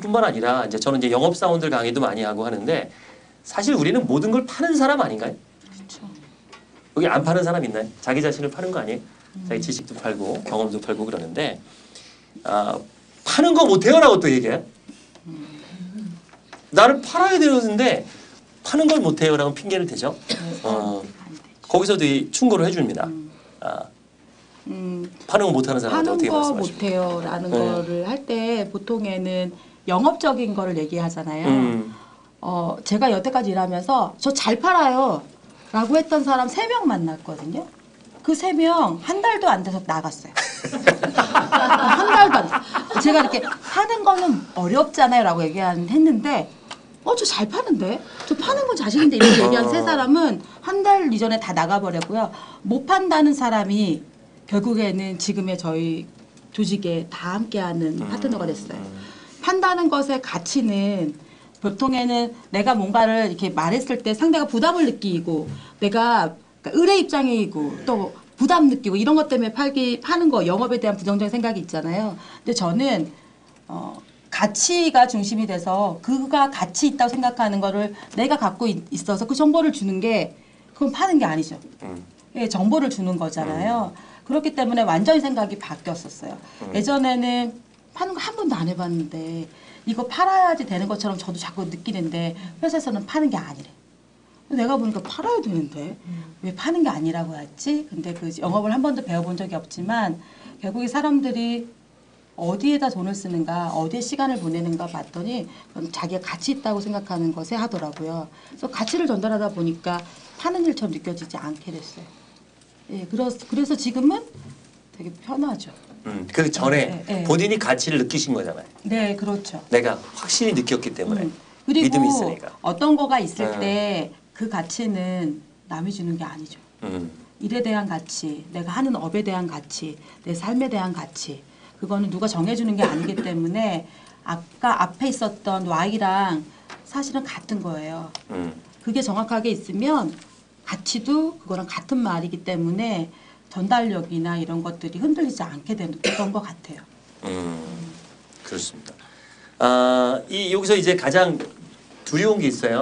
뿐만 아니라 이제 저는 이제 영업 사원들 강의도 많이 하고 하는데 사실 우리는 모든 걸 파는 사람 아닌가요? 그렇죠. 여기 안 파는 사람 있나요? 자기 자신을 파는 거 아니에요? 자기 지식도 팔고 경험도 팔고 그러는데 아, 파는 거 못해요라고 또 얘기해요. 나를 팔아야 되는데 파는 걸 못해요라고 핑계를 대죠. 어, 안 되죠. 거기서도 이 충고를 해줍니다. 음. 아, 음, 파는 거 못하는 사람한테 하는 어떻게 거 말씀하십니까? 못해요라는 네. 거를 할 때 보통에는 영업적인 거를 얘기하잖아요. 음, 어, 제가 여태까지 일하면서 저 잘 팔아요. 라고 했던 사람 세 명 만났거든요. 그 세 명 한 달도 안 돼서 나갔어요. 한 달도 안 돼서. 제가 이렇게 하는 거는 어렵잖아요. 라고 얘기한 했는데, 어, 저 잘 파는데? 저 파는 건 자신인데 이렇게 얘기한 세 사람은 한 달 이전에 다 나가버렸고요. 못 판다는 사람이 결국에는 지금의 저희 조직에 다 함께하는 파트너가 됐어요. 판다는 것의 가치는 보통에는 내가 뭔가를 이렇게 말했을 때 상대가 부담을 느끼고 내가 그러니까 의뢰 입장이고 또 부담 느끼고 이런 것 때문에 팔기 파는 거 영업에 대한 부정적인 생각이 있잖아요. 근데 저는 어 가치가 중심이 돼서 그가 가치 있다고 생각하는 거를 내가 갖고 있- 있어서 그 정보를 주는 게 그건 파는 게 아니죠. 음. 예, 정보를 주는 거잖아요. 그렇기 때문에 완전히 생각이 바뀌었었어요. 예전에는 파는 거 한 번도 안 해봤는데 이거 팔아야지 되는 것처럼 저도 자꾸 느끼는데 회사에서는 파는 게 아니래. 내가 보니까 팔아야 되는데 왜 파는 게 아니라고 했지? 근데 그 영업을 한 번도 배워본 적이 없지만 결국에 사람들이 어디에다 돈을 쓰는가, 어디에 시간을 보내는가 봤더니 자기가 가치 있다고 생각하는 것에 하더라고요. 그래서 가치를 전달하다 보니까 파는 일처럼 느껴지지 않게 됐어요. 예, 그래서, 그래서 지금은 되게 편하죠. 음, 그 전에 네, 네. 본인이 가치를 느끼신 거잖아요. 네, 그렇죠. 내가 확실히 느꼈기 때문에 음. 그리고 믿음이 있으니까. 어떤 거가 있을 네. 때그 가치는 남이 주는 게 아니죠. 음, 일에 대한 가치, 내가 하는 업에 대한 가치, 내 삶에 대한 가치, 그거는 누가 정해주는 게 아니기 때문에 아까 앞에 있었던 Y랑 사실은 같은 거예요. 음, 그게 정확하게 있으면 가치도 그거랑 같은 말이기 때문에 전달력이나 이런 것들이 흔들리지 않게 됐던 것 같아요. 음, 그렇습니다. 아, 이 여기서 이제 가장 두려운 게 있어요.